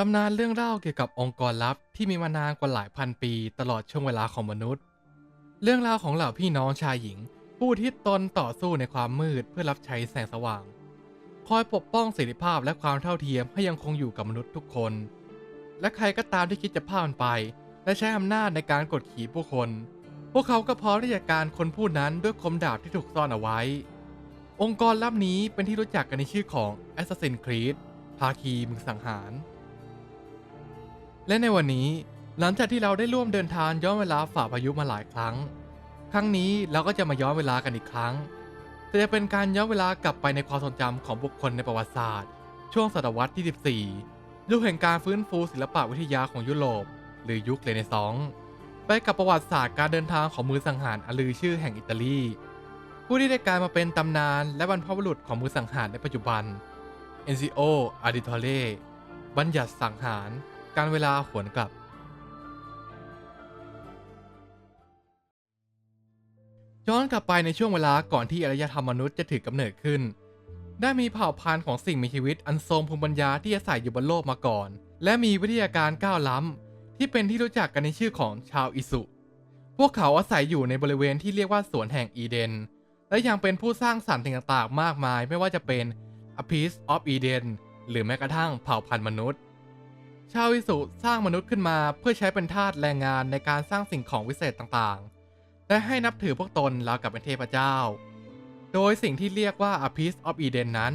ตำนานเรื่องเล่าเกี่ยวกับองค์กรลับที่มีมานานกว่าหลายพันปีตลอดช่วงเวลาของมนุษย์ เรื่องราวของเหล่าพี่น้องชายหญิง ผู้ที่ตนต่อสู้ในความมืดเพื่อรับใช้แสงสว่าง คอยปกป้องเสรีภาพและความเท่าเทียมให้ยังคงอยู่กับมนุษย์ทุกคน และใครก็ตามที่คิดจะพามันไป และใช้อำนาจในการกดขี่ผู้คน พวกเขาก็พร้อมที่จะการคนผู้นั้นด้วยคมดาบที่ถูกซ่อนเอาไว้ องค์กรลับนี้เป็นที่รู้จักกันในชื่อของ Assassin's Creed ภาคีมือสังหาร และในวันนี้หลังจากที่เราได้ร่วมเดินทางย้อนเวลาฝ่าพายุมาหลายครั้ง ครั้งนี้เราก็จะมาย้อนเวลากันอีกครั้ง แต่จะเป็นการย้อนเวลากลับไปในความทรงจำของบุคคลในประวัติศาสตร์ ช่วงศตวรรษที่ 14 ยุคแห่งการฟื้นฟูศิลปวิทยาของยุโรป หรือยุคเรเนซองส์ไปกับประวัติศาสตร์การเดินทางของมือสังหารอลือชื่อแห่งอิตาลี ผู้ที่ได้กลายมาเป็นตำนานและบรรพบุรุษของมือสังหารในปัจจุบันเอนซิโออาดิทอเล่บัญญัติสังหาร การเวลาหวนกลับ ย้อนกลับไปในช่วงเวลาก่อนที่อารยธรรมมนุษย์จะถือกำเนิดขึ้น ได้มีเผ่าพันธุ์ของสิ่งมีชีวิตอันทรงภูมิปัญญาที่อาศัยอยู่บนโลกมาก่อน และมีวิทยาการก้าวล้ำที่เป็นที่รู้จักกันในชื่อของชาวอิสุ พวกเขาอาศัยอยู่ในบริเวณที่เรียกว่าสวนแห่งอีเดน และยังเป็นผู้สร้างสรรค์สิ่งต่างๆ มากมาย ไม่ว่าจะเป็น A Piece of Eden หรือแม้กระทั่งเผ่าพันธุ์มนุษย์ ชาวอิสุสร้างมนุษย์ขึ้นมาเพื่อใช้เป็นทาสแรงงานในการสร้างสิ่งของวิเศษต่างๆ และให้นับถือพวกตนราวกับเป็นเทพเจ้า โดยสิ่งที่เรียกว่า A Piece of Eden นั้น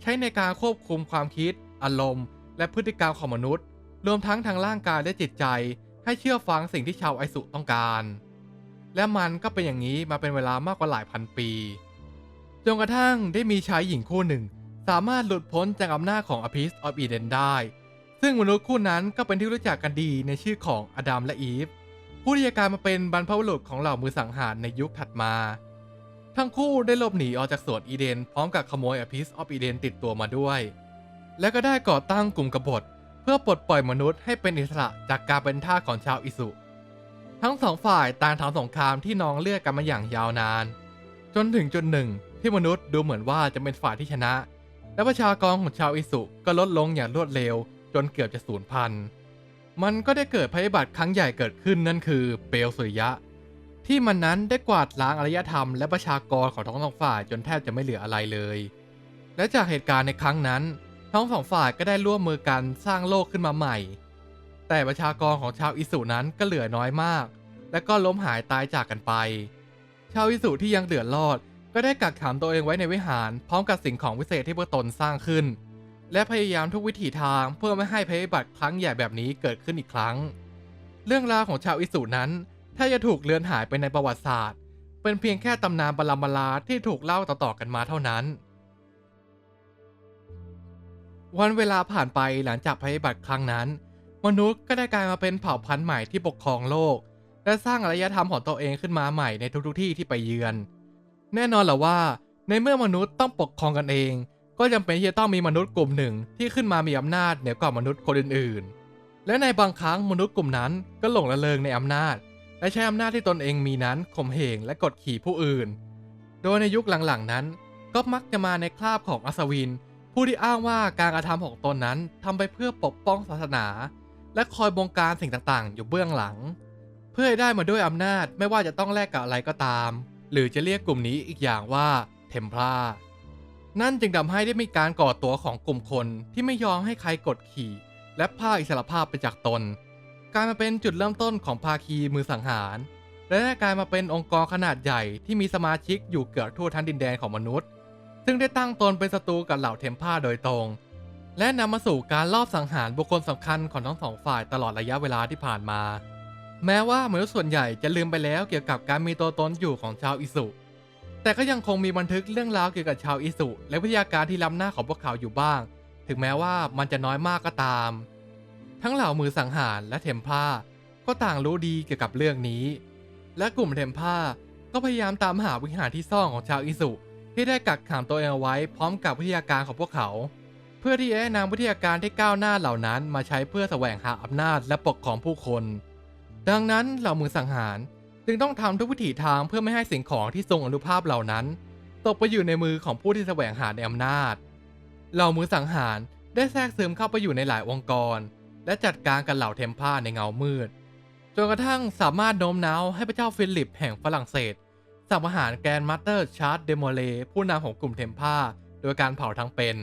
ใช้ในการควบคุมความคิด อารมณ์ และพฤติกรรมของมนุษย์ รวมทั้งทางร่างกายและจิตใจ ให้เชื่อฟังสิ่งที่ชาวไอสุต้องการ และมันก็เป็นอย่างนี้มาเป็นเวลามากกว่าหลายพันปี จนกระทั่งได้มีชายหญิงคู่หนึ่ง สามารถหลุดพ้นจากอำนาจของ A Piece of Eden ได้ ซึ่งมนุษย์คู่นั้นก็เป็นที่รู้จักกันดีในชื่อของอดัมและอีฟ ผู้ที่จะกลายมาเป็นบรรพบุรุษของเหล่ามือสังหารในยุคถัดมา ทั้งคู่ได้หลบหนีออกจากสวนอีเดน พร้อมกับขโมย A Piece of Eden ติดตัวมาด้วย และก็ได้ก่อตั้งกลุ่มกบฏ เพื่อปลดปล่อยมนุษย์ให้เป็นอิสระจากการเป็นทาสของชาวอิสุ ทั้งสองฝ่ายต่างทำสงครามที่นองเลือดกันมาอย่างยาวนาน จนถึงจุดหนึ่งที่มนุษย์ดูเหมือนว่าจะเป็นฝ่ายที่ชนะ และประชากรของชาวอิสุก็ลดลงอย่างรวดเร็ว จนเกือบจะสูญพันธุ์ มันก็ได้เกิดภัยพิบัติครั้งใหญ่เกิดขึ้นนั่นคือเปลวสุริยะ ที่มันนั้นได้กวาดล้างอารยธรรมและประชากรของทั้งสองฝ่ายจนแทบจะไม่เหลืออะไรเลย และจากเหตุการณ์ในครั้งนั้น ทั้งสองฝ่ายก็ได้ร่วมมือกันสร้างโลกขึ้นมาใหม่ แต่ประชากรของชาวอิสุนั้นก็เหลือน้อยมาก และก็ล้มหายตายจากกันไป ชาวอิสุที่ยังเหลือรอดก็ได้กักขังตัวเองไว้ในวิหารพร้อมกับสิ่งของวิเศษที่พวกตนสร้างขึ้น และพยายามทุกวิถีทางเพื่อไม่ให้ภัยบัติครั้งใหญ่แบบนี้เกิดขึ้นอีกครั้ง เรื่องราวของชาวอิสุนั้นถ้าจะถูกเลือนหายไปในประวัติศาสตร์ เป็นเพียงแค่ตำนานบาลามลาที่ถูกเล่าต่อๆกันมาเท่านั้น วันเวลาผ่านไปหลังจากภัยบัติครั้งนั้น มนุษย์ก็ได้กลายมาเป็นเผ่าพันธุ์ใหม่ที่ปกครองโลก และสร้างอารยธรรมของตัวเองขึ้นมาใหม่ในทุกๆที่ที่ไปเยือน แน่นอนแหละว่า ในเมื่อมนุษย์ต้องปกครองกันเอง ก็จำเป็นที่จะต้องมีมนุษย์กลุ่มหนึ่งที่ขึ้นมามีอำนาจเหนือกว่ามนุษย์คนอื่นๆ และในบางครั้งมนุษย์กลุ่มนั้นก็หลงระเริงในอำนาจ และใช้อำนาจที่ตนเองมีนั้นข่มเหงและกดขี่ผู้อื่น โดยในยุคหลังๆนั้น ก็มักจะมาในคราบของอัศวิน ผู้ที่อ้างว่าการกระทำของตนนั้นทำไปเพื่อปกป้องศาสนา และคอยบงการสิ่งต่างๆ อยู่เบื้องหลัง เพื่อให้ได้มาด้วยอำนาจไม่ว่าจะต้องแลกกับอะไรก็ตาม หรือจะเรียกกลุ่มนี้อีกอย่างว่าเทมพลา นั่นจึงทำให้ได้มีการก่อตัวของกลุ่มคนที่ไม่ยอมให้ใครกดขี่ และพาอิสรภาพไปจากตนกลายมาเป็นจุดเริ่มต้นของภาคีมือสังหาร และได้กลายมาเป็นองค์กรขนาดใหญ่ที่มีสมาชิกอยู่เกือบทั่วทั้งดินแดนของมนุษย์ ซึ่งได้ตั้งตนเป็นศัตรูกับเหล่าเทมพลาโดยตรง และนำมาสู่การลอบสังหารบุคคลสำคัญของทั้งสองฝ่ายตลอดระยะเวลาที่ผ่านมา แม้ว่ามนุษย์ส่วนใหญ่จะลืมไปแล้วเกี่ยวกับการมีตัวตนอยู่ของชาวอิสุ แต่ก็ยังคงมีบันทึกเรื่องราวเกี่ยวกับชาวอิสุ และวิทยาการที่ล้ำหน้าของพวกเขาอยู่บ้าง ถึงแม้ว่ามันจะน้อยมากก็ตาม ทั้งเหล่ามือสังหารและเทมพลาก็ต่างรู้ดีเกี่ยวกับเรื่องนี้ และกลุ่มเทมพลาก็พยายามตามหาวิหารที่ซ่อนของชาวอิสุที่ได้กักขังตัวเองเอาไว้พร้อมกับวิทยาการของพวกเขา เพื่อที่จะนำวิทยาการที่ก้าวหน้าเหล่านั้นมาใช้เพื่อแสวงหาอำนาจและปกครองผู้คน ดังนั้นเหล่ามือสังหาร จึงต้องทำทุกวิถีทางเพื่อไม่ให้สิ่งของที่ทรงอนุภาพเหล่านั้น ตกไปอยู่ในมือของผู้ที่แสวงหาในอำนาจ เหล่ามือสังหารได้แทรกซึมเข้าไปอยู่ในหลายองค์กร และจัดการกับเหล่าเทมพาในเงามืด จนกระทั่งสามารถโน้มน้าวให้พระเจ้าฟิลิปแห่งฝรั่งเศสสั่งประหารแกรนด์มาสเตอร์ชาร์ดเดโมเลผู้นำของกลุ่มเทมพาโดยการเผาทั้งเป็น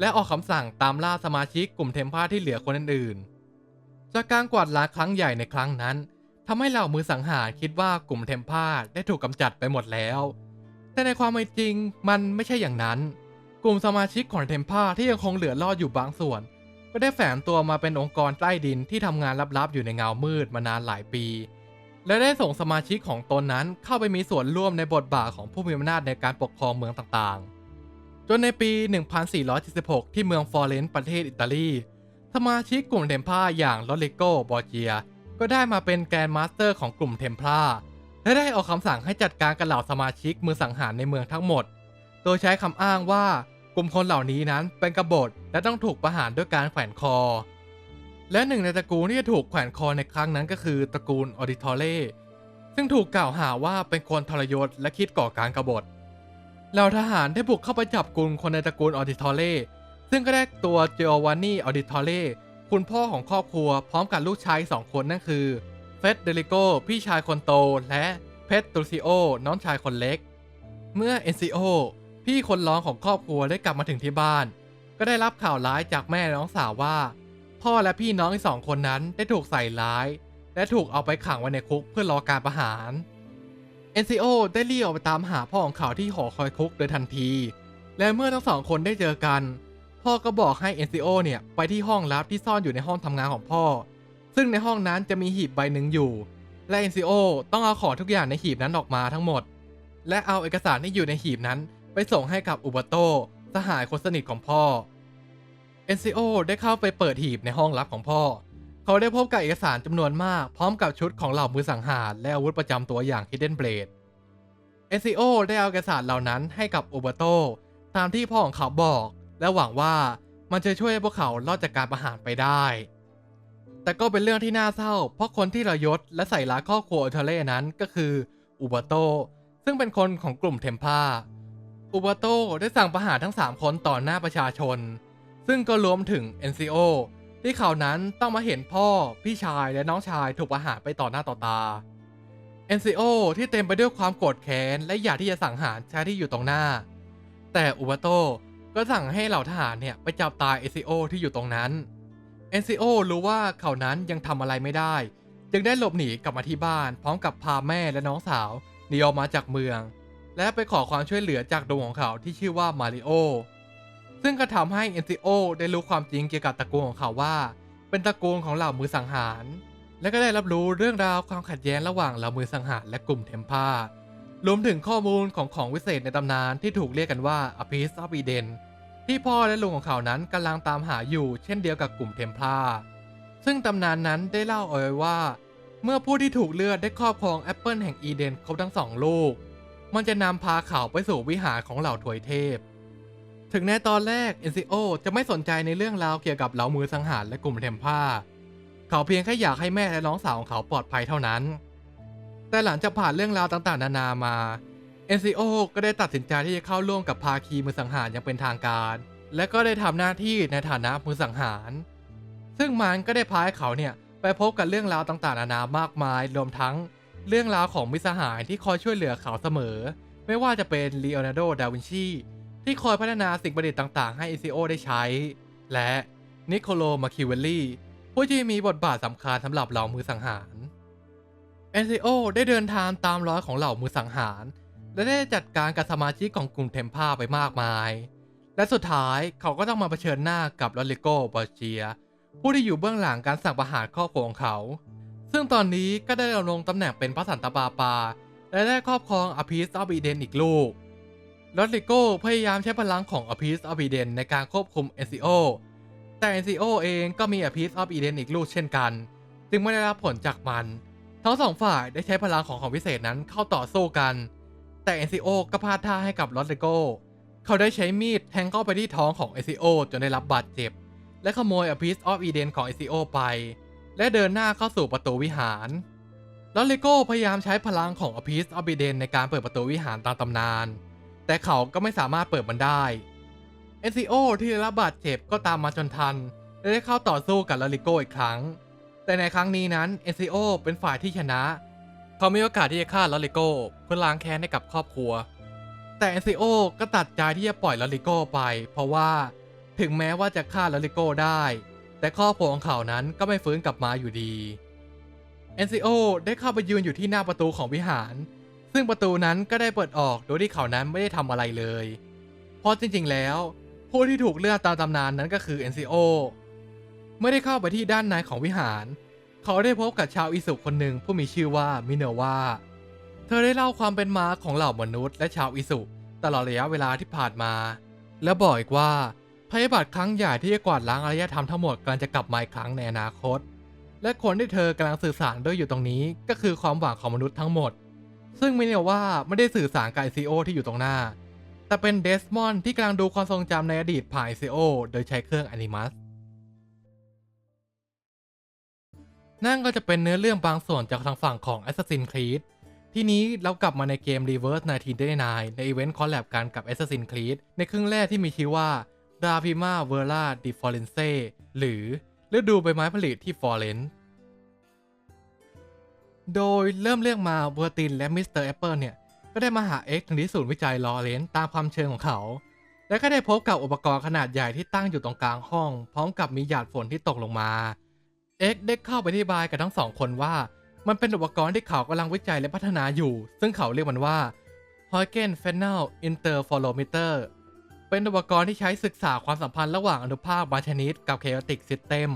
และออกคำสั่งตามล่าสมาชิกกลุ่มเทมพาที่เหลือคนอื่นๆจากการกวาดล้างครั้งใหญ่ในครั้งนั้น ทำให้เหล่ามือสังหารคิดว่ากลุ่มเทมพาได้ถูกกำจัดไปหมดแล้ว แต่ในความเป็นจริงมันไม่ใช่อย่างนั้น กลุ่มสมาชิกของเทมพาที่ยังคงเหลือรอดอยู่บางส่วน ก็ได้แฝงตัวมาเป็นองค์กรใต้ดินที่ทำงานลับๆอยู่ในเงามืดมานานหลายปี และได้ส่งสมาชิกของตนนั้นเข้าไปมีส่วนร่วมในบทบาทของผู้มีอำนาจในการปกครองเมืองต่างๆ จนในปี 1476 ที่เมืองฟลอเรนซ์ประเทศอิตาลี สมาชิกกลุ่มเทมพาอย่างลอริโกบอร์เจีย ก็ได้มาเป็นแกรนมาสเตอร์ของกลุ่มเทมพลาและได้ออกคำสั่งให้จัดการกับเหล่าสมาชิกมือสังหารในเมืองทั้งหมด โดยใช้คำอ้างว่ากลุ่มคนเหล่านี้นั้นเป็นกบฏและต้องถูกประหารด้วยการแขวนคอ และหนึ่งในตระกูลที่จะถูกแขวนคอในครั้งนั้นก็คือตระกูลออดิทอเล่ซึ่งถูกกล่าวหาว่าเป็นคนทรยศและคิดก่อการกบฏเหล่าทหารได้บุกเข้าไปจับกลุ่มคนในตระกูลออดิทอเล่ซึ่งก็ได้ตัวเจโอวานนี่ออดิทอเล่ คุณพ่อของครอบครัวพร้อมกับลูกชายสองคนนั่นคือเฟสเดริโกพี่ชายคนโต และเพตตูซิโอน้องชายคนเล็ก เมื่อเอนซิโอพี่คนร้องของครอบครัวได้กลับมาถึงที่บ้าน ก็ได้รับข่าวร้ายจากแม่น้องสาวว่า พ่อและพี่น้องอีกสองคนนั้นได้ถูกใส่ร้าย และถูกเอาไปขังไว้ในคุกเพื่อรอการประหาร NCO ได้รีบออกไปตามหาพ่อของเขาที่หอคอยคุกโดยทันที และเมื่อทั้งสองคนได้เจอกัน พ่อก็บอกให้ NCO เนี่ยไปที่ห้องลับที่ซ่อนอยู่ในห้องทำงานของพ่อ ซึ่งในห้องนั้นจะมีหีบใบหนึ่งอยู่ และ NCO ต้องเอาของทุกอย่างในหีบนั้นออกมาทั้งหมด และเอาเอกสารที่อยู่ในหีบนั้น ไปส่งให้กับอุบโตสหายคนสนิทของพ่อ NCO ได้เข้าไปเปิดหีบในห้องลับของพ่อ เขาได้พบกับเอกสารจำนวนมากพร้อมกับชุดของเหล่ามือสังหารและอาวุธประจำตัวอย่าง Hidden Blade NCO ได้เอาเอกสารเหล่านั้นให้กับอุบโตตามที่พ่อของเขาบอก และหวังว่ามันจะช่วยให้พวกเขารอดจากการประหารไปได้ แต่ก็เป็นเรื่องที่น่าเศร้า เพราะคนที่ระยศและใส่ร้ายครอบครัวอเทเลนั้นก็คืออุบโต ซึ่งเป็นคนของกลุ่มเทมพาอุบโตได้สั่งประหารทั้ง 3 คนต่อหน้าประชาชน ซึ่งก็รวมถึง NCO ที่เขานั้นต้องมาเห็นพ่อ พี่ชายและน้องชายถูกประหารไปต่อหน้าต่อตา NCO ที่เต็มไปด้วยความโกรธแค้นและอยากที่จะสังหารชายที่อยู่ตรงหน้า แต่อุบโต ก็สั่งให้เหล่าทหารเนี่ยไปจับตาย NCO ที่อยู่ตรงนั้น NCO รู้ว่าเขานั้นยังทำอะไรไม่ได้ จึงได้หลบหนีกลับมาที่บ้าน พร้อมกับพาแม่และน้องสาวหนีออกมาจากเมือง และไปขอความช่วยเหลือจากดวงของเขาที่ชื่อว่ามาริโอซึ่งก็ทำให้ NCO ได้รู้ความจริงเกี่ยวกับตระกูลของเขาว่า เป็นตระกูลของเหล่ามือสังหาร และก็ได้รับรู้เรื่องราวความขัดแย้งระหว่างเหล่ามือสังหารและกลุ่มเทมพา รวมถึงข้อมูลของของวิเศษในตำนานที่ถูกเรียกกันว่า A Piece of Eden ที่พ่อและลุงของเขานั้นกำลังตามหาอยู่เช่นเดียวกับกลุ่มเทมพลาซึ่งตำนานนั้นได้เล่าเอาไว้ว่า เมื่อผู้ที่ถูกเลือกได้ครอบครองแอปเปิลแห่งอีเดนครบทั้งสองลูก มันจะนำพาเขาไปสู่วิหารของเหล่าถวยเทพ ถึงในตอนแรก NCO จะไม่สนใจในเรื่องราวเกี่ยวกับเหล่ามือสังหารและกลุ่มเทมพลาเขาเพียงแค่อยากให้แม่และน้องสาวของเขาปลอดภัยเท่านั้น แต่หลังจากผ่านเรื่องราวต่างๆ นานามา NCO ก็ได้ตัดสินใจที่จะเข้าร่วมกับภาคีมือสังหารอย่างเป็นทางการ และก็ได้ทำหน้าที่ในฐานะมือสังหาร ซึ่งมันก็ได้พาให้เขาเนี่ยไปพบกับเรื่องราวต่างๆ นานามากมาย รวมทั้งเรื่องราวของมิสหายที่คอยช่วยเหลือเขาเสมอ ไม่ว่าจะเป็นลีโอนาร์โด ดาวินชี ที่คอยพัฒนาสิ่งประดิษฐ์ต่างๆ ให้ NCO ได้ใช้ และนิโคโล มาคิเวลลี่ผู้ที่มีบทบาทสำคัญสำหรับเหล่ามือสังหาร NCO ได้เดินทางตามรอยของเหล่ามือสังหาร และได้จัดการกับสมาชิกของกลุ่มเทมพาไปมากมาย และสุดท้ายเขาก็ต้องมาเผชิญหน้ากับลอริโกบอเจีย ผู้ที่อยู่เบื้องหลังการสั่งประหารครอบครัวของเขา ซึ่งตอนนี้ก็ได้ดำรงตำแหน่งเป็นพระสันตะปาปา และได้ครอบครองอภิสอบีเดนอีกลูกลอริโกพยายามใช้พลังของอภิสอบีเดนในการควบคุม NCO แต่ NCO เองก็มีอภิสออบีเดนอีกลูกเช่นกัน จึงไม่ได้รับผลจากมัน ทั้งสองฝ่ายได้ใช้พลังของของพิเศษนั้นเข้าต่อสู้กัน แต่ NCO ก็พลาดท่าให้กับลอริโกเขาได้ใช้มีดแทงเข้าไปที่ท้องของ NCO จนได้รับบาดเจ็บ และขโมย A Piece of Eden ของ NCO ไป และเดินหน้าเข้าสู่ประตูวิหารลอริโกพยายามใช้พลังของ A Piece of Eden ในการเปิดประตูวิหารตามตำนาน แต่เขาก็ไม่สามารถเปิดมันได้ NCO ที่ได้รับบาดเจ็บก็ตามมาจนทันและได้เข้าต่อสู้กับลาลิโกอีกครั้ง แต่ในครั้งนี้นั้น NCO เป็นฝ่ายที่ชนะ เขามีโอกาสที่จะฆ่าลาลิโกเพื่อล้างแค้นให้กับครอบครัว แต่ NCO ก็ตัดใจที่จะปล่อยลาลิโกไป เพราะว่าถึงแม้ว่าจะฆ่าลาลิโกได้ แต่ครอบครัวของเขานั้นก็ไม่ฟื้นกลับมาอยู่ดี NCO ได้เข้าไปยืนอยู่ที่หน้าประตูของวิหาร ซึ่งประตูนั้นก็ได้เปิดออกโดยที่เขานั้นไม่ได้ทำอะไรเลย เพราะจริงๆแล้ว ผู้ที่ถูกเลือกตามตำนานนั้นก็คือ NCO เมื่อได้เข้าไปที่ด้านในของวิหาร เขาได้พบกับชาวอิสุคนหนึ่งผู้มีชื่อว่ามิเนวาเธอได้เล่าความเป็นมาของเหล่ามนุษย์และชาวอิสุตลอดระยะเวลาที่ผ่านมา และบอกอีกว่าภัยบัติครั้งใหญ่ที่จะกวาดล้างอารยธรรมทั้งหมดกำลังจะกลับมาอีกครั้งในอนาคต และคนที่เธอกำลังสื่อสารด้วยอยู่ตรงนี้ ก็คือความหวังของมนุษย์ทั้งหมด ซึ่งมิเนว่าไม่ได้สื่อสารกับไอซีโอที่อยู่ตรงหน้า แต่เป็นเดสมอนที่กำลังดูความทรงจำในอดีตผ่านไอซีโอโดยใช้เครื่องอนิมัส นั่นก็จะเป็นเนื้อเรื่องบางส่วนจากทางฝั่งของ Assassin's Creed ที่นี้เรากลับมาในเกม Reverse 1999 ในอีเวนต์คอลแลบกันกับ Assassin's Creed ในครึ่งแรกที่มีชื่อว่า r a p i m a v e r a di Florence หรือฤดูใบไม้ผลิที่ฟลอเรนซ์โดยเริ่มเรียกมาเวอร์ตินและมิสเตอร์แอปเปิลเนี่ย ก็ได้มาหาเอ็กซ์ที่ศูนย์วิจัยลอเรนซ์ตามความเชิงของเขา และก็ได้พบกับอุปกรณ์ขนาดใหญ่ที่ตั้งอยู่ตรงกลางห้อง พร้อมกับมีหยาดฝนที่ตกลงมา เอ็กได้เข้าไปอธิบายกับทั้งสองคนว่า มันเป็นอุปกรณ์ที่เขากำลังวิจัยและพัฒนาอยู่ ซึ่งเขาเรียกมันว่า h o y g e n f e n a l Interferometer เป็นอุปกรณ์ที่ใช้ศึกษาความสัมพันธ์ระหว่างอนุภาคบางชนิดกับ Chaotic System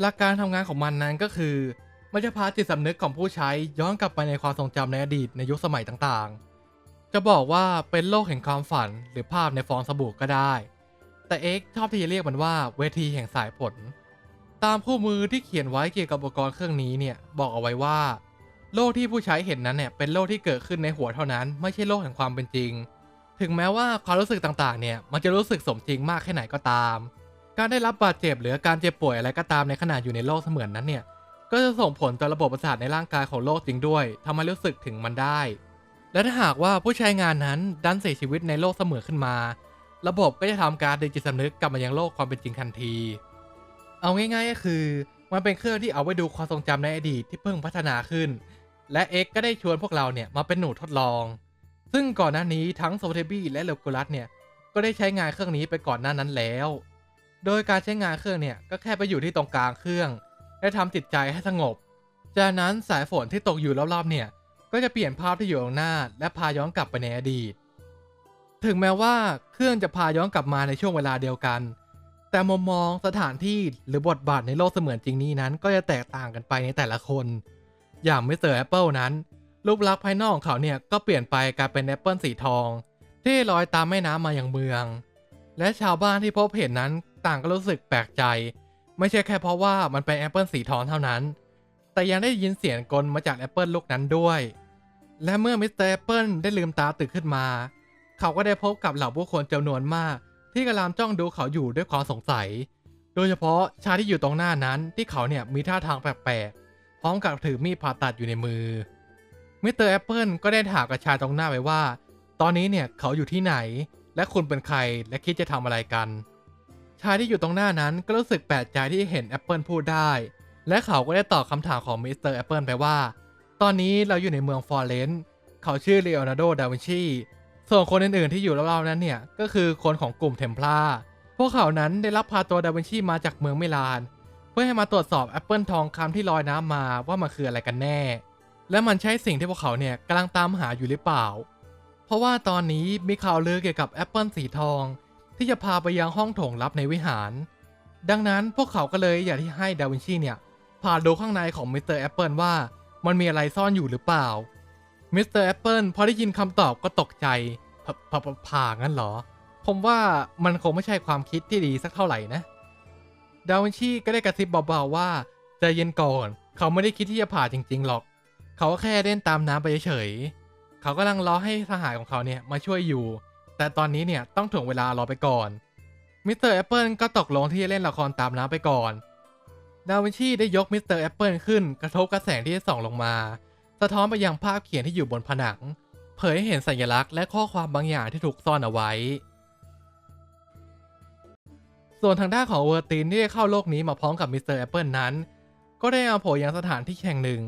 หลักการทำงานของมันนั้นก็คือ มันจะพาจิตสำนึกของผู้ใช้ย้อนกลับไปในความทรงจำในอดีตในยุคสมัยต่างๆ จะบอกว่าเป็นโลกแห่งความฝันหรือภาพในฟองสบู่ก็ได้ แต่เอ็กชอบที่จะเรียกมันว่าเวทีแห่งสายผล ตามคู่มือที่เขียนไว้เกี่ยวกับอุปกรณ์เครื่องนี้เนี่ยบอกเอาไว้ว่า โลกที่ผู้ใช้เห็นนั้นเนี่ยเป็นโลกที่เกิดขึ้นในหัวเท่านั้น ไม่ใช่โลกแห่งความเป็นจริง ถึงแม้ว่าความรู้สึกต่างๆ เนี่ยมันจะรู้สึกสมจริงมากแค่ไหนก็ตาม การได้รับบาดเจ็บหรือการเจ็บป่วยอะไรก็ตามในขณะอยู่ในโลกเสมือนนั้นเนี่ยก็จะส่งผลต่อระบบประสาทในร่างกายของโลกจริงด้วยทำให้รู้สึกถึงมันได้ และถ้าหากว่าผู้ใช้งานนั้นดันเสียชีวิตในโลกเสมือนขึ้นมา ระบบก็จะทำการดึงจิตสำนึกกลับมายังโลกความเป็นจริงทันที เอาง่ายๆก็คือ มันเป็นเครื่องที่เอาไว้ดูความทรงจำในอดีตที่เพิ่งพัฒนาขึ้น และ X ก็ได้ชวนพวกเราเนี่ยมาเป็นหนูทดลอง ซึ่งก่อนหน้านี้ทั้งโซเทบี้และเลกูลัสเนี่ยก็ได้ใช้งานเครื่องนี้ไปก่อนหน้านั้นแล้ว โดยการใช้งานเครื่องเนี่ยก็แค่ไปอยู่ที่ตรงกลางเครื่อง และทำจิตใจให้สงบ จากนั้นสายฝนที่ตกอยู่รอบๆเนี่ยก็จะเปลี่ยนภาพที่อยู่ตรงหน้า และพาย้อนกลับไปในอดีต ถึงแม้ว่าเครื่องจะพาย้อนกลับมาในช่วงเวลาเดียวกัน แต่มุมมองสถานที่หรือบทบาทในโลกเสมือนจริงนี้นั้น ก็จะแตกต่างกันไปในแต่ละคน อย่างมิสเตอร์แอปเปิลนั้น รูปลักษณ์ภายนอกของเขาเนี่ยก็เปลี่ยนไปกลายเป็นแอปเปิลสีทอง ที่ลอยตามแม่น้ำมาอย่างเมือง และชาวบ้านที่พบเห็นนั้นต่างก็รู้สึกแปลกใจ ไม่ใช่แค่เพราะว่ามันเป็นแอปเปิลสีทองเท่านั้น แต่ยังได้ยินเสียงกลมาจากแอปเปิลลูกนั้นด้วย และเมื่อมิสเตอร์แอปเปิลได้ลืมตาตื่นขึ้นมา เขาก็ได้พบกับเหล่าผู้คนจำนวนมาก ที่กำลังจ้องดูเขาอยู่ด้วยความสงสัย โดยเฉพาะชายที่อยู่ตรงหน้านั้นที่เขาเนี่ยมีท่าทางแปลกๆ พร้อมกับถือมีดผ่าตัดอยู่ในมือ มิสเตอร์แอปเปิลก็ได้ถามกับชายตรงหน้าไปว่า ตอนนี้เนี่ยเขาอยู่ที่ไหน และคุณเป็นใครและคิดจะทำอะไรกัน ชายที่อยู่ตรงหน้านั้นก็รู้สึกแปลกใจที่เห็นแอปเปิลพูดได้ และเขาก็ได้ตอบคำถามของมิสเตอร์แอปเปิลไปว่า ตอนนี้เราอยู่ในเมืองฟลอเรนซ์ เขาชื่อเลโอนาร์โด ดาวินชี ส่วนคนอื่นๆที่อยู่รอบๆนั้นเนี่ยก็คือคนของกลุ่มเทมพลาพวกเขานั้นได้รับพาตัวดาวินชีมาจากเมืองมิลาน เพื่อให้มาตรวจสอบแอปเปิลทองคำที่ลอยน้ำมาว่ามันคืออะไรกันแน่ และมันใช่สิ่งที่พวกเขาเนี่ยกำลังตามหาอยู่หรือเปล่า เพราะว่าตอนนี้มีข่าวลือเกี่ยวกับแอปเปิลสีทอง ที่จะพาไปยังห้องโถงลับในวิหาร ดังนั้นพวกเขาก็เลยอยากที่ให้ดาวินชีเนี่ยพาดูข้างในของมิสเตอร์แอปเปิลว่ามันมีอะไรซ่อนอยู่หรือเปล่า มิสเตอร์แอปเปิลพอได้ยินคำตอบก็ตกใจผ่างั้นเหรอ ผมว่ามันคงไม่ใช่ความคิดที่ดีสักเท่าไหร่นะ ดาวินชีก็ได้กระซิบเบาๆว่าใจเย็นก่อน เขาไม่ได้คิดที่จะผ่าจริง ๆ หรอก เขาแค่เล่นตามน้ำไปเฉยๆ เขากำลังรอให้ทหารของเขาเนี่ยมาช่วยอยู่ แต่ตอนนี้เนี่ยต้องถ่วงเวลารอไปก่อน มิสเตอร์แอปเปิลก็ตกลงที่จะเล่นละครตามน้ำไปก่อน ดาวินชีได้ยกมิสเตอร์แอปเปิลขึ้นกระทบกระแสงที่ส่องลงมา สะท้อนไปยังภาพเขียนที่อยู่บนผนัง เผยให้เห็นสัญลักษณ์และข้อความบางอย่างที่ถูกซ่อนเอาไว้ ส่วนทางด้านของเวอร์ตินที่ได้เข้าโลกนี้มาพร้อมกับมิสเตอร์แอปเปิลนั้น ก็ได้เอาโผล่ยังสถานที่แห่งหนึ่ง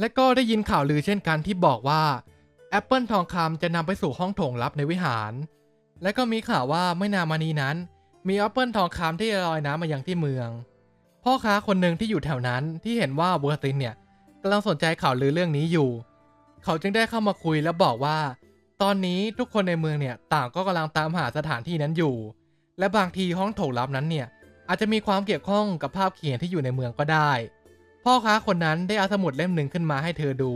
และก็ได้ยินข่าวลือเช่นกันที่บอกว่าแอปเปิลทองคำจะนำไปสู่ห้องโถงลับในวิหาร และก็มีข่าวว่าไม่นานมานี้นั้น มีแอปเปิลทองคำที่ลอยน้ำมายังที่เมือง พ่อค้าคนหนึ่งที่อยู่แถวนั้นที่เห็นว่าเวอร์ตินเนี่ย กำลังสนใจข่าวลือเรื่องนี้อยู่ เขาจึงได้เข้ามาคุยและบอกว่า ตอนนี้ทุกคนในเมืองเนี่ยต่างก็กำลังตามหาสถานที่นั้นอยู่ และบางทีห้องโถงลับนั้นเนี่ยอาจจะมีความเกี่ยวข้องกับภาพเขียนที่อยู่ในเมืองก็ได้ พ่อค้าคนนั้นได้เอาสมุดเล่มหนึ่งขึ้นมาให้เธอดู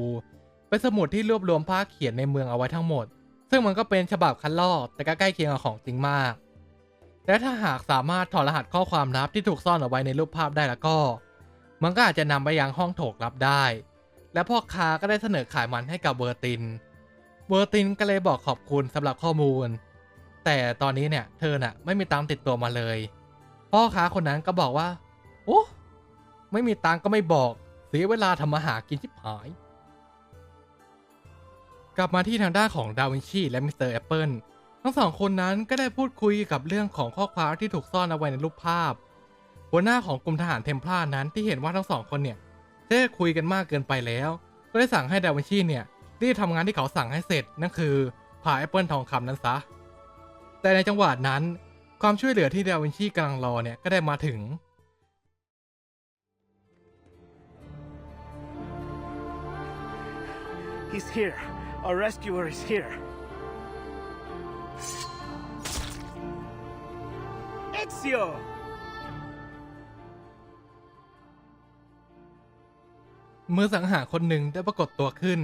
เป็นสมุดที่รวบรวมภาพเขียนในเมืองเอาไว้ทั้งหมด ซึ่งมันก็เป็นฉบับคัดลอกแต่ก็ใกล้เคียงกับของจริงมาก และถ้าหากสามารถถอดรหัสข้อความลับที่ถูกซ่อนเอาไว้ในรูปภาพได้แล้วก็ มันก็อาจจะนำไปยังห้องโถงลับได้ และพ่อค้าก็ได้เสนอขายมันให้กับเวอร์ตินเวอร์ตินก็เลยบอกขอบคุณสำหรับข้อมูล แต่ตอนนี้เนี่ยเธอน่ะไม่มีตังติดตัวมาเลย พ่อค้าคนนั้นก็บอกว่า โอ้ไม่มีตังก็ไม่บอก เสียเวลาทำมาหากินชิบหาย กลับมาที่ทางด้านของดาวินชีและมิสเตอร์แอปเปิลทั้งสองคนนั้นก็ได้พูดคุยกับเรื่องของข้อความที่ถูกซ่อนเอาไว้ในรูปภาพ หัวหน้าของกลุ่มทหารเทมพลานั้นที่เห็นว่าทั้งสองคนเนี่ยได้คุยกันมากเกินไปแล้ว ก็ได้สั่งให้ดาวินชีเนี่ยรีบทำงานที่เขาสั่งให้เสร็จนั่นคือผ่าแอปเปิลทองคำนั้นซะ แต่ในจังหวะนั้น ความช่วยเหลือที่ดาวินชีกำลังรอเนี่ยก็ได้มาถึง He's here. Our rescuer is here. Ezio! มือสังหารคนหนึ่งได้ปรากฏตัวขึ้น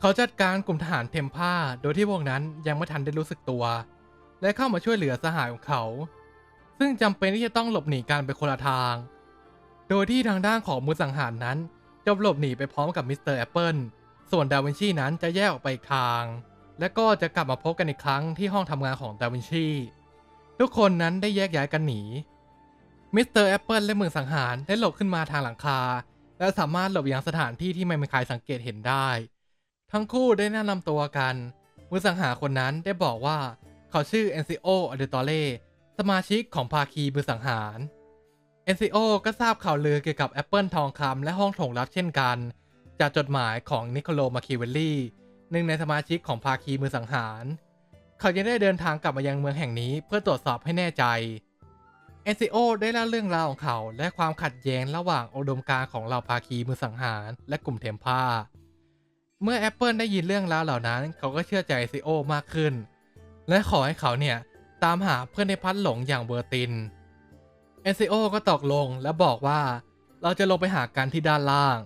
เขาจัดการกลุ่มทหารเทมผ้าโดยที่พวกนั้นยังไม่ทันได้รู้สึกตัว และเข้ามาช่วยเหลือสหายของเขา ซึ่งจำเป็นที่จะต้องหลบหนีกันไปคนละทาง โดยที่ทางด้านของมือสังหารนั้นจะหลบหนีไปพร้อมกับมิสเตอร์แอปเปิลส่วนดาวินชีนั้นจะแยกออกไปทาง และก็จะกลับมาพบกันอีกครั้งที่ห้องทำงานของดาวินชีทุกคนนั้นได้แยกย้ายกันหนีมิสเตอร์แอปเปิลและมือสังหารได้หลบขึ้นมาทางหลังคา และสามารถหลบยังสถานที่ที่ไม่มีใครสังเกตเห็นได้ ทั้งคู่ได้แนะนำตัวกันมือสังหารคนนั้นได้บอกว่าเขาชื่อเอนซิโออเดตอเล่สมาชิกของภาคีมือสังหารเอนซิโอก็ทราบข่าวลือเกี่ยวกับแอปเปิลทองคำและห้องโถงลับเช่นกัน จากจดหมายของนิโคโลมาคิเวลลี่หนึ่งในสมาชิกของภาคีมือสังหาร เขายังได้เดินทางกลับมายังเมืองแห่งนี้เพื่อตรวจสอบให้แน่ใจ เอนซิโอได้เล่าเรื่องราวของเขาและความขัดแย้งระหว่างอุดมการณ์ของเหล่าภาคีมือสังหาร และกลุ่มเทมพาเมื่อแอปเปิลได้ยินเรื่องราวเหล่านั้น เขาก็เชื่อใจเอนซิโอมากขึ้น และขอให้เขาเนี่ย ตามหาเพื่อนในพัดหลงอย่างเบอร์ตินเอนซิโอก็ตกลงและบอกว่า เราจะลงไปหากันที่ด้านล่าง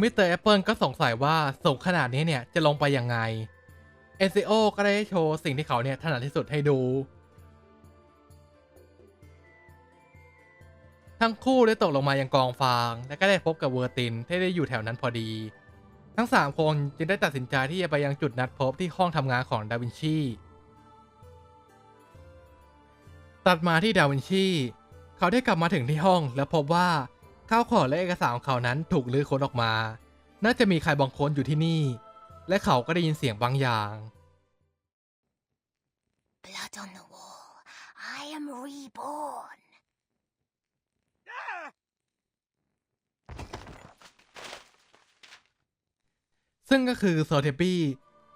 มิสเตอร์แอปเปิลก็สงสัยว่าสูงขนาดนี้เนี่ยจะลงไปยังไงเอนซิโอก็ได้โชว์สิ่งที่เขาเนี่ยถนัดที่สุดให้ดู ทั้งคู่ได้ตกลงมายังกองฟาง และก็ได้พบกับเวอร์ตินที่ได้อยู่แถวนั้นพอดี ทั้ง 3 คนจึงได้ตัดสินใจที่จะไปยังจุดนัดพบที่ห้องทำงานของดาวินชี ตัดมาที่ดาวินชี เขาได้กลับมาถึงที่ห้อง และพบว่าข้าวของและเอกสารของเขานั้นถูกลื้อค้นออกมา น่าจะมีใครบางคนอยู่ที่นี่ และเขาก็ได้ยินเสียงบางอย่าง Blood on the wall. I am reborn. ซึ่งก็คือโซเทปี้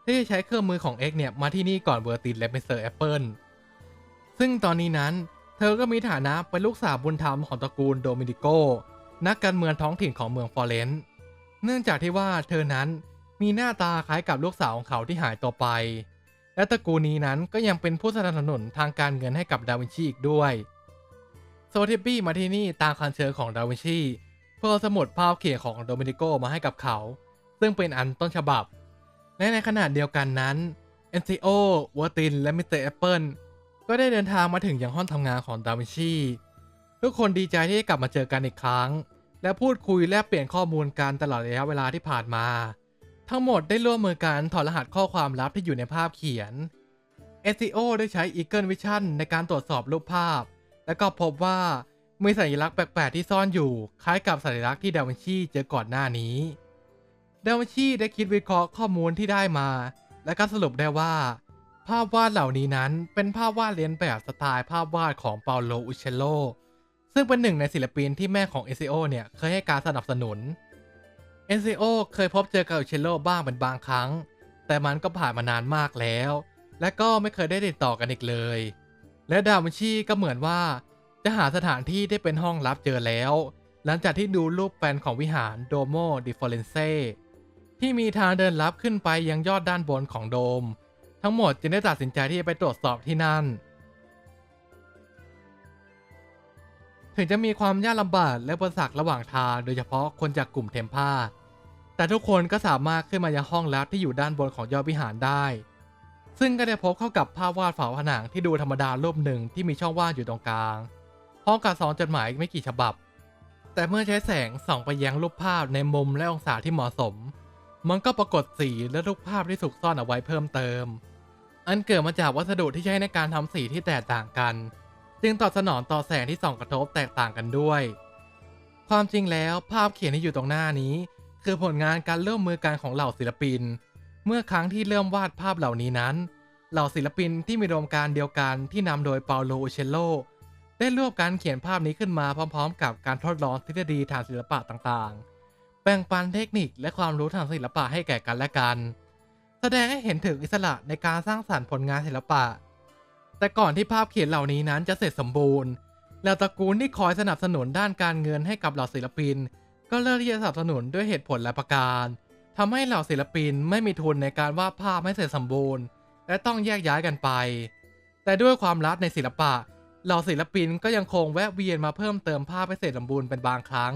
ที่ใช้เครื่องมือของ X เนี่ย มาที่นี่ก่อนเวอร์ตินและมิสเตอร์แอปเปิลซึ่งตอนนี้นั้น เธอก็มีฐานะเป็นลูกสาวบุญธรรมของตระกูลโดมินิโก นักการเมืองท้องถิ่นของเมืองฟลอเรนซ์เนื่องจากที่ว่าเธอนั้นมีหน้าตาคล้ายกับลูกสาวของเขาที่หายตัวไป และตระกูลนี้นั้นก็ยังเป็นผู้สนับสนุนทางการเงินให้กับดาวินชีอีกด้วยโซเทปี้มาที่นี่ตามคันเชิญของดาวินชีเพื่อสมุดภาพเขียนของโดมินิโกมาให้กับเขา ซึ่งเป็นอันต้นฉบับ และในขณะเดียวกันนั้น NCO วอร์ติน และมิสเตอร์แอปเปิลก็ได้เดินทางมาถึงยังห้องทำงานของดาวินชีทุกคนดีใจที่ได้กลับมาเจอกันอีกครั้ง และพูดคุยแลกเปลี่ยนข้อมูลกันตลอดระยะเวลาที่ผ่านมา ทั้งหมดได้ร่วมมือกันถอดรหัสข้อความลับที่อยู่ในภาพเขียน SEO ได้ใช้ Eagle Vision ในการตรวจสอบรูปภาพ และก็พบว่ามีสัญลักษณ์แปลก ๆ ที่ซ่อนอยู่ คล้ายกับสัญลักษณ์ที่ดาวินชีเจอก่อนหน้านี้ ดาวินชีได้คิดวิเคราะห์ข้อมูลที่ได้มา และก็สรุปได้ว่า ภาพวาดเหล่านี้นั้นเป็นภาพวาดเลียนแบบสไตล์ภาพวาดของเปาโลอุเชโล ซึ่งเป็นหนึ่งในศิลปินที่แม่ของเอซิโอเนี่ยเคยให้การสนับสนุนเอซิโอเคยพบเจอกับอุเชโลบ้างเป็นบางครั้ง แต่มันก็ผ่านมานานมากแล้ว และก็ไม่เคยได้ติดต่อกันอีกเลย และดาวินชีก็เหมือนว่าจะหาสถานที่ได้เป็นห้องลับเจอแล้ว หลังจากที่ดูรูปแปลนของวิหารโดโมดิฟอเรนเซ ที่มีทางเดินลับขึ้นไปยังยอดด้านบนของโดม ทั้งหมดจึงได้ตัดสินใจที่จะไปตรวจสอบที่นั่น ถึงจะมีความยากลำบากและอุปสรรคระหว่างทางโดยเฉพาะคนจากกลุ่มเทมพาแต่ทุกคนก็สามารถขึ้นมายังห้องลับที่อยู่ด้านบนของยอดวิหารได้ ซึ่งก็ได้พบเข้ากับภาพวาดฝาผนังที่ดูธรรมดารูปหนึ่งที่มีช่องว่างอยู่ตรงกลางพร้อมกับสองจดหมายไม่กี่ฉบับ แต่เมื่อใช้แสงส่องไปยังรูปภาพในมุมและองศาที่เหมาะสม มันก็ปรากฏสีและรูปภาพที่ถูกซ่อนเอาไว้เพิ่มเติม อันเกิดมาจากวัสดุที่ใช้ในการทำสีที่แตกต่างกัน จึงตอบสนองต่อแสงที่ส่องกระทบแตกต่างกันด้วย ความจริงแล้วภาพเขียนที่อยู่ตรงหน้านี้ คือผลงานการร่วมมือกันของเหล่าศิลปิน เมื่อครั้งที่เริ่มวาดภาพเหล่านี้นั้น เหล่าศิลปินที่มีอุดมการเดียวกันที่นำโดยเปาโลอุเชโลได้ร่วมกันเขียนภาพนี้ขึ้นมาพร้อม ๆ กับการทดลองทฤษฎีทางศิลปะต่างๆ แบ่งปันเทคนิคและความรู้ทางศิลปะให้แก่กันและกัน แสดงให้เห็นถึงอิสระในการสร้างสรรค์ผลงานศิลปะ แต่ก่อนที่ภาพเขียนเหล่านี้นั้นจะเสร็จสมบูรณ์ แล้วตระกูลที่คอยสนับสนุนด้านการเงินให้กับเหล่าศิลปิน ก็เลือกที่จะสนับสนุนด้วยเหตุผลและประการทำให้เหล่าศิลปินไม่มีทุนในการวาดภาพให้เสร็จสมบูรณ์ และต้องแยกย้ายกันไป แต่ด้วยความรักในศิลปะเหล่าศิลปินก็ยังคงแวะเวียนมาเพิ่มเติมภาพให้เสร็จสมบูรณ์เป็นบางครั้ง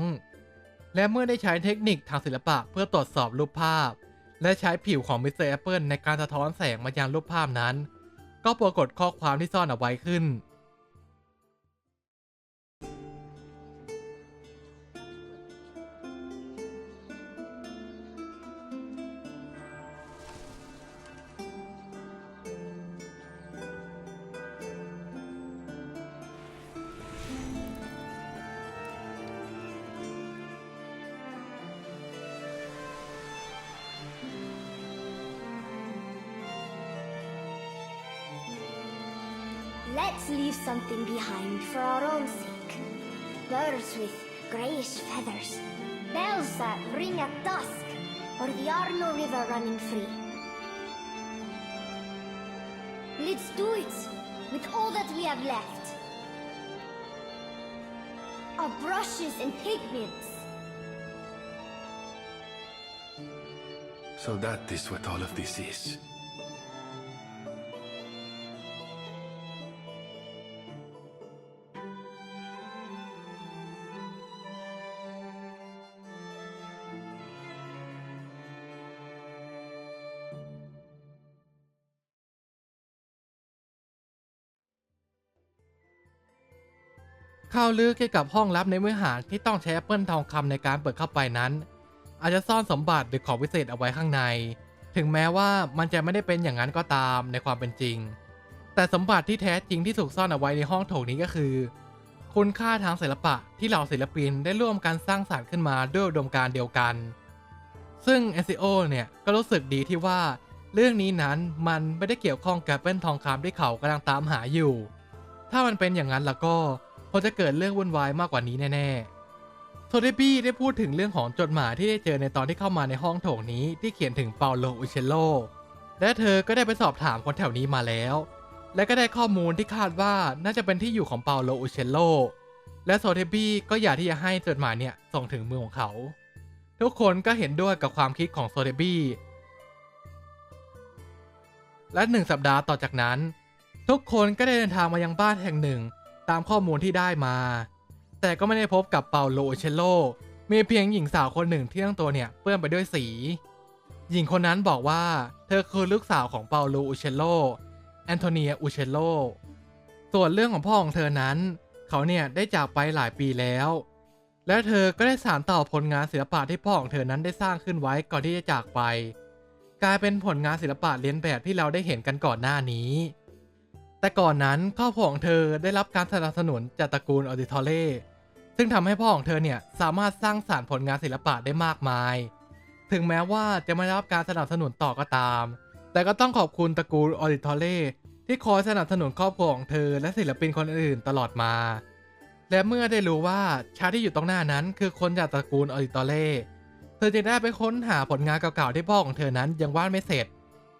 และเมื่อได้ใช้เทคนิคทางศิลปะเพื่อตรวจสอบรูปภาพ และใช้ผิวของมิสเตอร์แอปเปิลในการสะท้อนแสงมายังรูปภาพนั้น ก็ปรากฏข้อความที่ซ่อนเอาไว้ขึ้น Let's leave something behind for our own sake. Birds with grayish feathers, bells that ring at dusk, or the Arno River running free. Let's do it with all that we have left. Our brushes and pigments. So that is what all of this is.. ข่าวลือเกี่ยวกับห้องลับในวิหารที่ต้องใช้แอปเปิลทองคำในการเปิดเข้าไปนั้น อาจจะซ่อนสมบัติหรือของพิเศษเอาไว้ข้างใน ถึงแม้ว่ามันจะไม่ได้เป็นอย่างนั้นก็ตามในความเป็นจริง แต่สมบัติที่แท้จริงที่ถูกซ่อนเอาไว้ในห้องโถงนี้ก็คือ คุณค่าทางศิลปะที่เหล่าศิลปินได้ร่วมกันสร้างสรรค์ขึ้นมาด้วยอุดมการณ์เดียวกัน ซึ่ง SEO เนี่ยก็รู้สึกดีที่ว่า เรื่องนี้นั้นมันไม่ได้เกี่ยวข้องกับแป้นทองคำที่เขากำลังตามหาอยู่ ถ้ามันเป็นอย่างนั้นแล้วก็ คงจะเกิดเรื่องวุ่นวายมากกว่านี้แน่ๆโทเดบี้ได้พูดถึงเรื่องของจดหมายที่ได้เจอในตอนที่เข้ามาในห้องโถงนี้ที่เขียนถึงเปาโลอุเชโล และเธอก็ได้ไปสอบถามคนแถวนี้มาแล้ว และก็ได้ข้อมูลที่คาดว่าน่าจะเป็นที่อยู่ของเปาโลอุเชโล และโซเทบี้ก็อยากที่จะให้จดหมายเนี่ยส่งถึงมือของเขา ทุกคนก็เห็นด้วยกับความคิดของโซเทบี้และหนึ่งสัปดาห์ต่อจากนั้น ทุกคนก็ได้เดินทางมายังบ้านแห่งหนึ่ง ตามข้อมูลที่ได้มา แต่ก็ไม่ได้พบกับเปาโลเชโล มีเพียงหญิงสาวคนหนึ่งที่ทั้งตัวเนี่ยเปื้อนไปด้วยสี หญิงคนนั้นบอกว่า เธอคือลูกสาวของเปาโลอุเชโล แอนโทเนียอุเชโล ส่วนเรื่องของพ่อของเธอนั้น เขาเนี่ยได้จากไปหลายปีแล้ว และเธอก็ได้สานต่อผลงานศิลปะที่พ่อของเธอนั้นได้สร้างขึ้นไว้ก่อนที่จะจากไป กลายเป็นผลงานศิลปะเลียนแบบที่เราได้เห็นกันก่อนหน้านี้ แต่ก่อนนั้นครอบครัวของเธอได้รับการสนับสนุนจากตระกูลออดิทอเล่ซึ่งทำให้พ่อของเธอเนี่ยสามารถสร้างสารรค์ผลงานศิลปะได้มากมาย ถึงแม้ว่าจะไม่ได้รับการสนับสนุนต่อก็ตาม แต่ก็ต้องขอบคุณตระกูลออริทอเล่ที่คอยสนับสนุนครอบครัวของเธอและศิลปินคนอื่นตลอดมา และเมื่อได้รู้ว่าชายที่อยู่ตรงหน้านั้น คือคนจากตระกูลออริทอเล่เธอจึงได้ไปค้นหาผลงานเก่าๆที่พ่อของเธอนั้นยังวาดไม่เสร็จ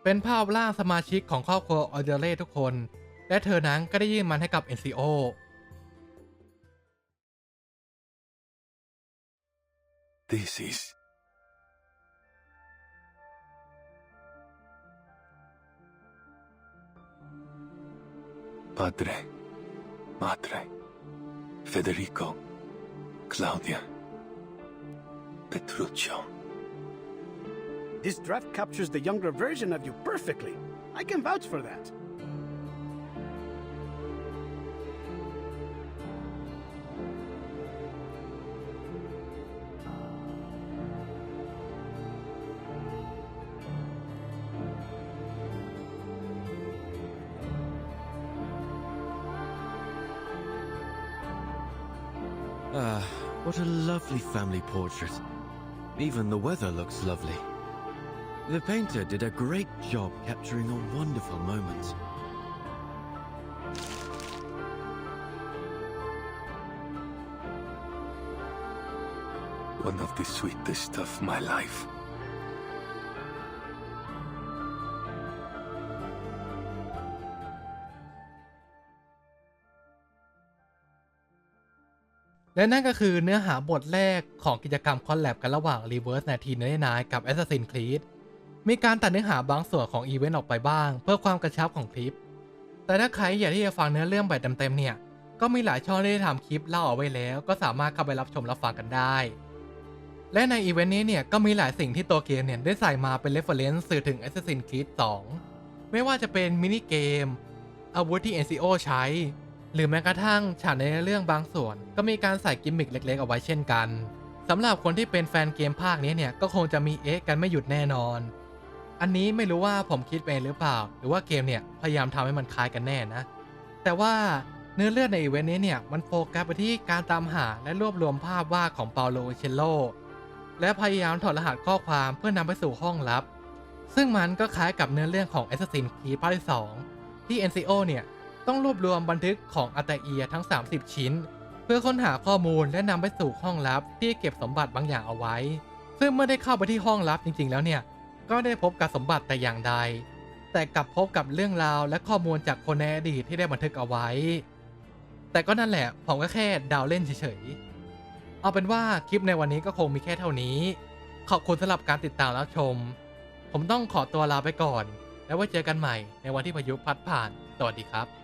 เป็นภาพร่างสมาชิกของครอบครัวออริทอเล่ทุกคน และเธอนั้นก็ได้ยื่นมันให้กับ NCO This is. Padre, Madre, Federico, Claudia, Petruccio. This draft captures the younger version of you perfectly. I can vouch for that. Lovely family portrait. Even the weather looks lovely. The painter did a great job capturing a wonderful moment. One of the sweetest of my life. และนั่นก็คือเนื้อหาบทแรกของกิจกรรมคอลแลบกันระหว่าง Reverse 1999กับ Assassin's Creed มีการตัดเนื้อหาบางส่วนของอีเวนต์ออกไปบ้าง เพื่อความกระชับของคลิป แต่ถ้าใครอยากที่จะฟังเนื้อเรื่องแบบเต็มๆเนี่ย ก็มีหลายช่องที่ได้ทำคลิปเล่าเอาไว้แล้ว ก็สามารถเข้าไปรับชมรับฟังกันได้ และในอีเวนต์นี้เนี่ยก็มีหลายสิ่งที่ตัวเกมเนี่ยได้ใส่มาเป็น reference สื่อถึง Assassin's Creed 2 ไม่ว่าจะเป็นมินิเกมอาวุธที่ NCO ใช้ หรือแม้กระทั่งฉากในเรื่องบางส่วน ก็มีการใส่กิมมิคเล็ก ๆ เอาไว้เช่นกันสำหรับคนที่เป็นแฟนเกมภาคนี้เนี่ยก็คงจะมีเอ๊ะกันไม่หยุดแน่นอน อันนี้ไม่รู้ว่าผมคิดไปเองหรือเปล่า หรือว่าเกมเนี่ยพยายามทำให้มันคล้ายกันแน่นะ แต่ว่าเนื้อเรื่องในอีเวนต์นี้เนี่ยมันโฟกัสไปที่การตามหาและรวบรวมภาพวาดของเปาโลเชลโล และพยายามถอดรหัสข้อความเพื่อนำไปสู่ห้องลับ ซึ่งมันก็คล้ายกับเนื้อเรื่องของ Assassin's Creed ภาคที่2ที่ NCO เนี่ย ต้องรวบรวมบันทึกของอาตาเอียทั้ง 30 ชิ้น เพื่อค้นหาข้อมูลและนำไปสู่ห้องลับที่เก็บสมบัติบางอย่างเอาไว้ ซึ่งเมื่อได้เข้าไปที่ห้องลับจริง ๆ แล้วเนี่ยก็ได้พบกับสมบัติแต่อย่างใด แต่กลับพบกับเรื่องราวและข้อมูลจากคนในอดีตที่ได้บันทึกเอาไว้ แต่ก็นั่นแหละผมก็แค่เดาวเล่นเฉยๆเอาเป็นว่าคลิปในวันนี้ก็คงมีแค่เท่านี้ ขอบคุณสำหรับการติดตามรับชม ผมต้องขอตัวลาไปก่อน แล้วไว้เจอกันใหม่ในวันที่พายุพัดผ่าน สวัสดีครับ